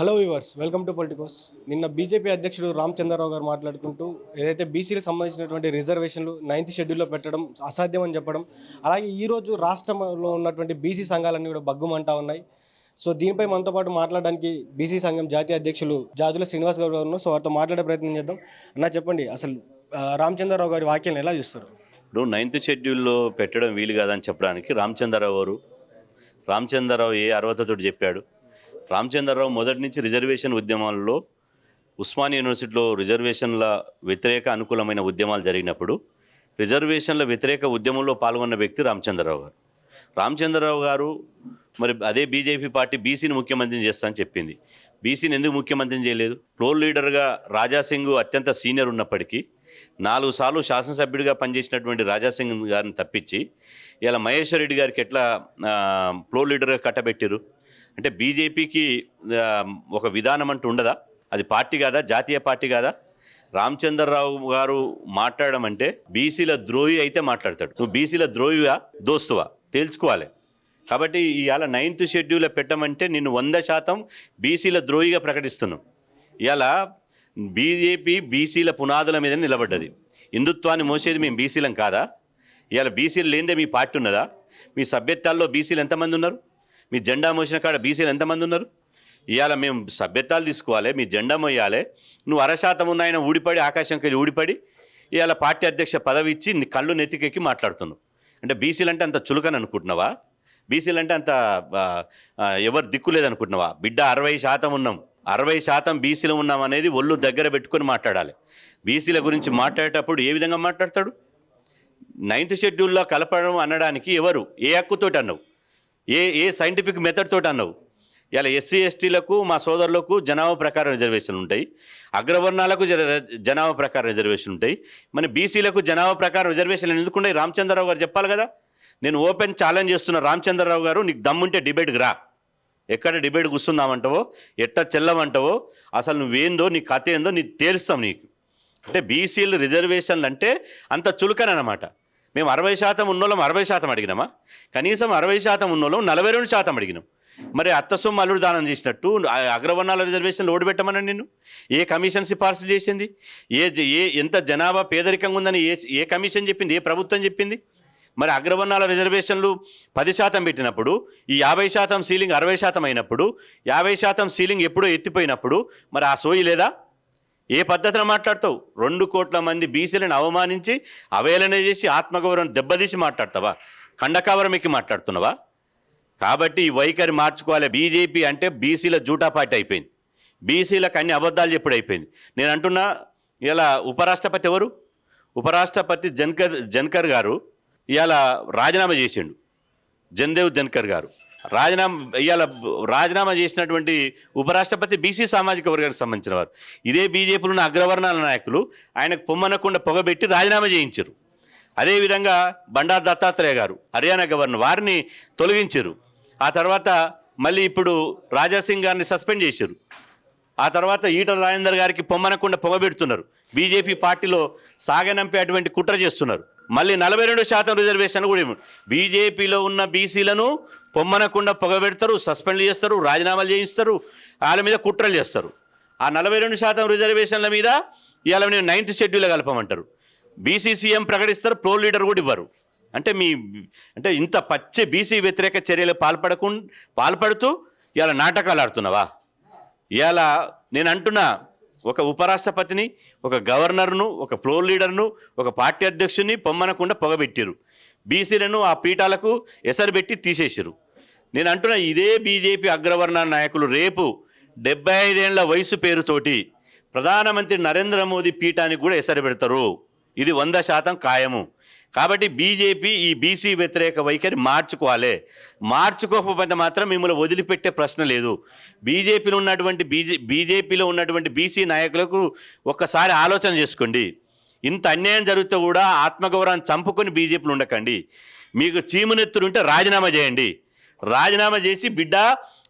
Hello viewers welcome to Politicos నిన్న BJP అధ్యక్షుడు రామచంద్రరావు గారు మాట్లాడుకుంటూ ఏదైతే బీసీలకు సంబంధించినటువంటి రిజర్వేషన్లు నైన్త్ షెడ్యూల్లో పెట్టడం అసాధ్యం అని చెప్పడం అలాగే ఈరోజు రాష్ట్రంలో ఉన్నటువంటి బీసీ సంఘాలన్నీ కూడా బగ్గుమంటా ఉన్నాయి. సో దీనిపై మనతో పాటు మాట్లాడడానికి బీసీ సంఘం జాతీయ అధ్యక్షులు జాతుల శ్రీనివాస్ గౌడ్ గారు ఉన్నారు. సో వారితో మాట్లాడే ప్రయత్నం చేద్దాం. అన్న చెప్పండి అసలు ఆ, రామచంద్రరావు గారి వాక్యాలను ఎలా చూస్తారు? ఇప్పుడు నైన్త్ షెడ్యూల్లో పెట్టడం వీలు కాదని చెప్పడానికి రామచంద్రరావు గారు రామచంద్రరావు ఏ అర్హతతో చెప్పాడు? రామచంద్రరావు మొదటి నుంచి రిజర్వేషన్ ఉద్యమాల్లో ఉస్మాని యూనివర్సిటీలో రిజర్వేషన్ల వ్యతిరేక అనుకూలమైన ఉద్యమాలు జరిగినప్పుడు రిజర్వేషన్ల వ్యతిరేక ఉద్యమంలో పాల్గొన్న వ్యక్తి రామచంద్రరావు గారు. రామచంద్రరావు గారు మరి అదే బీజేపీ పార్టీ బీసీని ముఖ్యమంత్రిని చేస్తా అని చెప్పింది. బీసీని ఎందుకు ముఖ్యమంత్రిని చేయలేదు? ఫ్లోర్ లీడర్గా రాజాసింగ్ అత్యంత సీనియర్ ఉన్నప్పటికీ నాలుగు సార్లు శాసనసభ్యుడిగా పనిచేసినటువంటి రాజాసింగ్ గారిని తప్పించి ఇలా మహేశ్వర్ రెడ్డి గారికి ఎట్లా ఫ్లోర్ లీడర్గా కట్టబెట్టారు అంటే బీజేపీకి ఒక విధానం అంటూ ఉండదా? అది పార్టీ కాదా? జాతీయ పార్టీ కాదా? రామచంద్రరావు గారు మాట్లాడడం అంటే బీసీల ద్రోహి అయితే మాట్లాడతాడు. నువ్వు బీసీల ద్రోహివా? దోస్తువా? తేల్చుకోవాలి. కాబట్టి ఇవాళ నైన్త్ షెడ్యూల్ పెట్టమంటే నిన్ను వంద శాతం బీసీల ద్రోహిగా ప్రకటిస్తున్నావు ఇవాళ బీజేపీ బీసీల పునాదుల మీద నిలబడ్డది. హిందుత్వాన్ని మోసేది మేము బీసీలం కాదా? ఇవాళ బీసీలు లేనిదే మీ పార్టీ ఉన్నదా? మీ సభ్యత్వాల్లో బీసీలు ఎంతమంది ఉన్నారు? మీ జెండా మోసిన కాడ బీసీలు ఎంతమంది ఉన్నారు? ఇవాళ మేము సభ్యత్వాలు తీసుకోవాలి మీ జెండా మోయాలి. నువ్వు అరశాతం ఉన్న ఆయన ఊడిపడి ఆకాశంకి వెళ్ళి ఊడిపడి ఇవాళ పార్టీ అధ్యక్ష పదవి ఇచ్చి నీ కళ్ళు నెత్తికెక్కి మాట్లాడుతున్నావు. అంటే బీసీలు అంటే అంత చులకని అనుకుంటున్నావా? బీసీలు అంటే అంత ఎవరు దిక్కు లేదనుకుంటున్నావా? బిడ్డ అరవై శాతం ఉన్నాం. అరవై శాతం బీసీలు ఉన్నాం అనేది ఒళ్ళు దగ్గర పెట్టుకొని మాట్లాడాలి. బీసీల గురించి మాట్లాడేటప్పుడు ఏ విధంగా మాట్లాడతాడు? నైన్త్ షెడ్యూల్లో కలపడం అనడానికి ఎవరు? ఏ హక్కుతోటి అన్నావు? ఏ ఏ సైంటిఫిక్ మెథడ్ తోటి అన్నావు? ఇలా ఎస్సీ ఎస్టీలకు మా సోదరులకు జనాభా ప్రకారం రిజర్వేషన్ ఉంటాయి. అగ్రవర్ణాలకు జనాభా ప్రకారం రిజర్వేషన్ ఉంటాయి. మన బీసీలకు జనాభా ప్రకారం రిజర్వేషన్ ఎందుకు ఉన్నాయి రామచంద్రరావు గారు చెప్పాలి కదా. నేను ఓపెన్ ఛాలెంజ్ చేస్తున్న రామచంద్రరావు గారు నీకు దమ్ముంటే డిబేట్కి రా. ఎక్కడ డిబేట్ కూర్చుందామంటావో ఎట్ట చెల్లమంటావో అసలు నువ్వేందో నీ కథ ఏందో నీకు తేలుస్తాం నీకు. అంటే బీసీలు రిజర్వేషన్లు అంటే అంత చులకనమాట మేము అరవై శాతం ఉన్నోళ్ళం అరవై శాతం అడిగినామా? కనీసం అరవై శాతం ఉన్నోళ్ళం నలభై రెండు శాతం అడిగినాం. మరి అత్త సొమ్ము అల్లుడు దానం చేసినట్టు అగ్రవర్ణాల రిజర్వేషన్లు ఓడిపెట్టమని నిన్ను? ఏ కమిషన్ సిఫార్సు చేసింది? ఏ ఏ ఎంత జనాభా పేదరికంగా ఉందని ఏ ఏ కమిషన్ చెప్పింది? ఏ ప్రభుత్వం చెప్పింది? మరి అగ్రవర్ణాల రిజర్వేషన్లు పది శాతం పెట్టినప్పుడు ఈ యాభై శాతం సీలింగ్ అరవై శాతం అయినప్పుడు యాభై శాతం సీలింగ్ ఎప్పుడో ఎత్తిపోయినప్పుడు మరి ఆ సోయి లేదా? ఏ పద్ధతిలో మాట్లాడతావు? రెండు కోట్ల మంది బీసీలను అవమానించి అవహేళన చేసి ఆత్మగౌరవం దెబ్బతీసి మాట్లాడతావా? కండకావరం ఎక్కి మాట్లాడుతున్నావా? కాబట్టి ఈ వైఖరి మార్చుకోవాలి. బీజేపీ అంటే బీసీల జూటా పార్టీ అయిపోయింది. బీసీలకు అన్ని అబద్ధాలు చెప్పుడు అయిపోయింది. నేను అంటున్నా ఇలా ఉపరాష్ట్రపతి ఎవరు? ఉపరాష్ట్రపతి జన్కర్ జన్కర్ గారు ఇవాళ రాజీనామా చేసిండు. జన్దేవ్ జన్కర్ గారు. రాజీనామా ఇవాళ రాజీనామా చేసినటువంటి ఉపరాష్ట్రపతి బీసీ సామాజిక వర్గానికి సంబంధించిన వారు. ఇదే బీజేపీలో ఉన్న అగ్రవర్ణాల నాయకులు. ఆయనకు పొమ్మనకుండా పొగబెట్టి రాజీనామా చేయించారు. అదేవిధంగా బండారు దత్తాత్రేయ గారు హర్యానా గవర్నర్ వారిని తొలగించారు. ఆ తర్వాత మళ్ళీ ఇప్పుడు రాజాసింగ్ గారిని సస్పెండ్ చేశారు. ఆ తర్వాత ఈటల రాజేందర్ గారికి పొమ్మనకుండా పొగబెడుతున్నారు. బీజేపీ పార్టీలో సాగనంపే అటువంటి కుట్ర చేస్తున్నారు. మళ్ళీ నలభై రెండు శాతం రిజర్వేషన్ కూడా బీజేపీలో ఉన్న బీసీలను పొమ్మనకుండా పొగబెడతారు సస్పెండ్ చేస్తారు రాజీనామాలు చేయిస్తారు వాళ్ళ మీద కుట్రలు చేస్తారు. ఆ నలభై రెండు శాతం రిజర్వేషన్ల మీద ఇవాళ నేను నైన్త్ షెడ్యూల్ కలపమంటారు. బీసీసీఎం ప్రకటిస్తారు ప్రో లీడర్ కూడా ఇవ్వరు. అంటే మీ అంటే ఇంత పచ్చి బీసీ వ్యతిరేక చర్యలు పాల్పడకుండా పాల్పడుతూ ఇవాళ నాటకాలు ఆడుతున్నావా? ఇవాళ నేను అంటున్నా ఒక ఉపరాష్ట్రపతిని ఒక గవర్నర్ను ఒక ఫ్లోర్ లీడర్ను ఒక పార్టీ అధ్యక్షుని పొమ్మనకుండా పొగబెట్టారు బీసీలను ఆ పీఠాలకు ఎసరుబెట్టి తీసేసారు నేను అంటున్నా ఇదే బీజేపీ అగ్రవర్ణ నాయకులు రేపు డెబ్బై ఐదేళ్ళ వయసు పేరుతోటి ప్రధానమంత్రి నరేంద్ర మోదీ పీఠానికి కూడా ఎసరు పెడతారు. ఇది వంద శాతం ఖాయము. కాబట్టి బీజేపీ ఈ బీసీ వ్యతిరేక వైఖరి మార్చుకోవాలి. మార్చుకోకపోతే మాత్రం మిమ్మల్ని వదిలిపెట్టే ప్రశ్న లేదు. బీజేపీలో ఉన్నటువంటి బీజే బీజేపీలో ఉన్నటువంటి బీసీ నాయకులకు ఒక్కసారి ఆలోచన చేసుకోండి. ఇంత అన్యాయం జరిగితే కూడా ఆత్మగౌరవాన్ని చంపుకొని బీజేపీలో ఉండకండి. మీకు చీమునెత్తులు ఉంటే రాజీనామా చేయండి. రాజీనామా చేసి బిడ్డ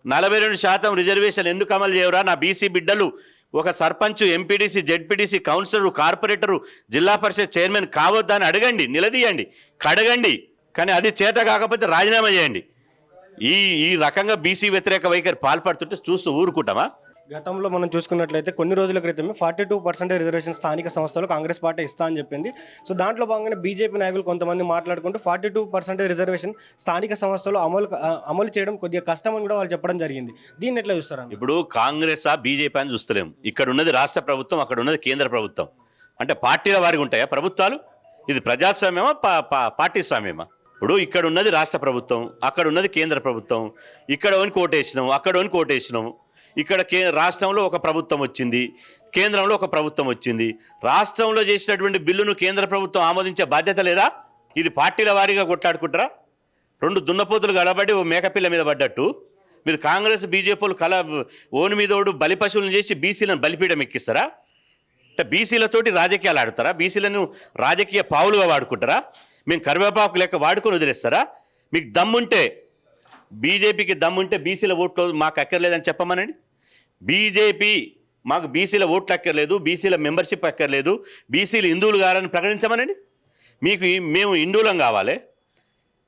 నలభై రెండు శాతం రిజర్వేషన్ ఎందుకు అమలు చేయరా? నా బీసీ బిడ్డలు ఒక sarpanch MPDC ZPTC councillor corporator Zilla Parishad chairman కావద్దా అని అడగండి నిలదీయండి కడగండి కానీ అది చేత కాకపోతే రాజీనామా చేయండి. ఈ ఈ రకంగా బీసీ వ్యతిరేక వైఖరి పాల్పడుతుంటే చూస్తూ ఊరుకుంటామా? గతంలో మనం చూసుకున్నట్లయితే కొన్ని రోజుల క్రితమే ఫార్టీ టూ పర్సెంట్ రిజర్వేషన్ స్థానిక సంస్థలు కాంగ్రెస్ పార్టీ ఇస్తా అని చెప్పింది. సో దాంట్లో భాగంగానే బీజేపీ నాయకులు కొంతమంది మాట్లాడుకుంటూ ఫార్టీ టూ పర్సెంట్ రిజర్వేషన్ స్థానిక సంస్థలు అమలు అమలు చేయడం కొద్దిగా కష్టం అని కూడా వాళ్ళు చెప్పడం జరిగింది. దీన్ని ఎట్లా చూస్తారా ఇప్పుడు కాంగ్రెస్ ఆ బీజేపీ అని చూస్తలేము ఇక్కడ ఉన్నది రాష్ట్ర ప్రభుత్వం అక్కడ ఉన్నది కేంద్ర ప్రభుత్వం. అంటే పార్టీల వారికి ఉంటాయా ప్రభుత్వాలు? ఇది ప్రజాస్వామ్యమా పా- పా- పార్టీ స్వామ్యమా? ఇప్పుడు ఇక్కడ ఉన్నది రాష్ట్ర ప్రభుత్వం అక్కడ ఉన్నది కేంద్ర ప్రభుత్వం ఇక్కడ ఓని కోటేసినాం అక్కడ ఓని కోటేసినాం ఇక్కడ కే రాష్ట్రంలో ఒక ప్రభుత్వం వచ్చింది. కేంద్రంలో ఒక ప్రభుత్వం వచ్చింది. రాష్ట్రంలో చేసినటువంటి బిల్లును కేంద్ర ప్రభుత్వం ఆమోదించే బాధ్యత లేదా? ఇది పార్టీల వారీగా కొట్లాడుకుంటారా? రెండు దున్నపోతులు గడబడి ఓ మేకపిల్ల మీద పడ్డట్టు. మీరు కాంగ్రెస్ బీజేపీలు కల ఓని మీద ఓడు బలి పశువులను చేసి బీసీలను బలిపీయడం ఎక్కిస్తారా? అంటే బీసీలతోటి రాజకీయాలు ఆడతారా? బీసీలను రాజకీయ పావులుగా వాడుకుంటారా? మేము కరివేపాకు లెక్క వాడుకొని వదిలేస్తారా? మీకు దమ్ముంటే బీజేపీకి దమ్ముంటే బీసీల ఓట్లు మాకు అక్కర్లేదని చెప్పమనండి. బీజేపీ మాకు బీసీల ఓట్లు అక్కర్లేదు బీసీల మెంబర్షిప్ అక్కర్లేదు బీసీలు హిందువులు కారని ప్రకటించమనండి. మీకు మేము హిందువులం కావాలి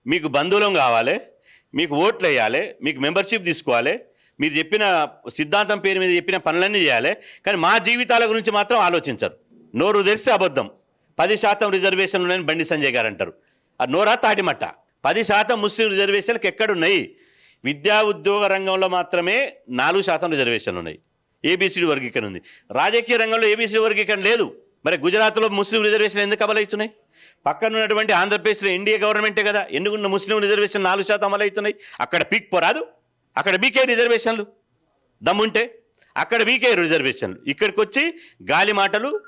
మీకు బంధువులం కావాలి మీకు ఓట్లు వేయాలి మీకు మెంబర్షిప్ తీసుకోవాలి మీరు చెప్పిన సిద్ధాంతం పేరు మీద చెప్పిన పనులన్నీ చేయాలి కానీ మా జీవితాల గురించి మాత్రం ఆలోచించరు. నోరు తెరిస్తే అబద్ధం. పది శాతం రిజర్వేషన్లు ఉన్నాయని బండి సంజయ్ గారు అంటారు. ఆ నోరా తాటిమట్ట? పది శాతం ముస్లిం రిజర్వేషన్లకు ఎక్కడున్నాయి? విద్యా ఉద్యోగ రంగంలో మాత్రమే నాలుగు శాతం రిజర్వేషన్లు ఉన్నాయి. ఏబీసీడీ వర్గీకరణ ఉంది. రాజకీయ రంగంలో ఏబీసీడీ వర్గీకరణ లేదు. మరి గుజరాత్లో ముస్లిం రిజర్వేషన్ ఎందుకు అమలవుతున్నాయి? పక్కన ఉన్నటువంటి ఆంధ్రప్రదేశ్లో ఎన్డీఏ గవర్నమెంటే కదా ఎందుకున్న ముస్లిం రిజర్వేషన్ నాలుగు శాతం అమలవుతున్నాయి? అక్కడ పీక్ పోరాదు. అక్కడ బీకే రిజర్వేషన్లు. దమ్ముంటే అక్కడ బీకే రిజర్వేషన్లు. ఇక్కడికి వచ్చి గాలి మాటలు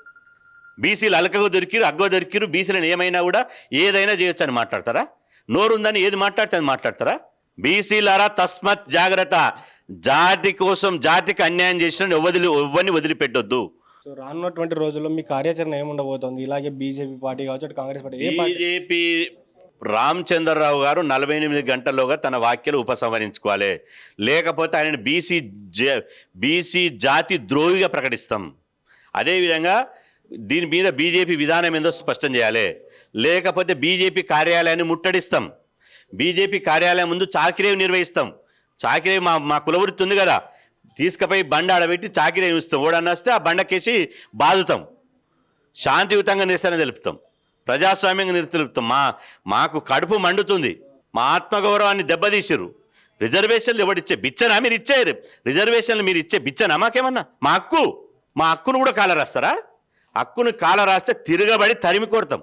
బీసీలు అలకగా దొరికిరు అగ్గ దొరికిరు బీసీలను ఏమైనా కూడా ఏదైనా చేయొచ్చు అని మాట్లాడతారా? నోరుందని ఏది మాట్లాడితే అది మాట్లాడతారా? బీసీలారా తస్మత్ జాగ్రత్త. జాతి కోసం జాతికి అన్యాయం చేసిన వదిలి ఎవరిని వదిలిపెట్టొద్దు. సో రానున్నటువంటి రోజుల్లో మీ కార్యాచరణ ఏముండబోతోంది? ఇలాగే బీజేపీ పార్టీ కావచ్చు కాంగ్రెస్ పార్టీ బీజేపీ రామచంద్రరావు గారు నలభై ఎనిమిది గంటల్లోగా తన వ్యాఖ్యలు ఉపసంహరించుకోవాలి. లేకపోతే ఆయన బీసీ జ బీసీ జాతి ద్రోహిగా ప్రకటిస్తాం. అదేవిధంగా దీని మీద బీజేపీ విధానం ఏందో స్పష్టం చేయాలి. లేకపోతే బీజేపీ కార్యాలయాన్ని ముట్టడిస్తాం. బీజేపీ కార్యాలయం ముందు చాకిరేవి నిర్వహిస్తాం. చాకిరేవి మా మా కులవృత్తి ఉంది కదా. తీసుకుపోయి బండ ఆడబెట్టి చాకిరేవి ఇస్తాం. ఓడన్న వస్తే ఆ బండకేసి బాదుతాం. శాంతియుతంగా నిరసన తెలుపుతాం. ప్రజాస్వామ్యంగా నిరసన తెలుపుతాం. మా మాకు కడుపు మండుతుంది. మా ఆత్మగౌరవాన్ని దెబ్బతీసారు రిజర్వేషన్లు ఎవడిచ్చే బిచ్చనా మీరు ఇచ్చే రిజర్వేషన్లు మీరు ఇచ్చే బిచ్చనా? మాకేమన్నా? మా హక్కు మా హక్కును కూడా కాలరాస్తారా? హక్కును కాల రాస్తే తిరగబడి తరిమి కొడతాం.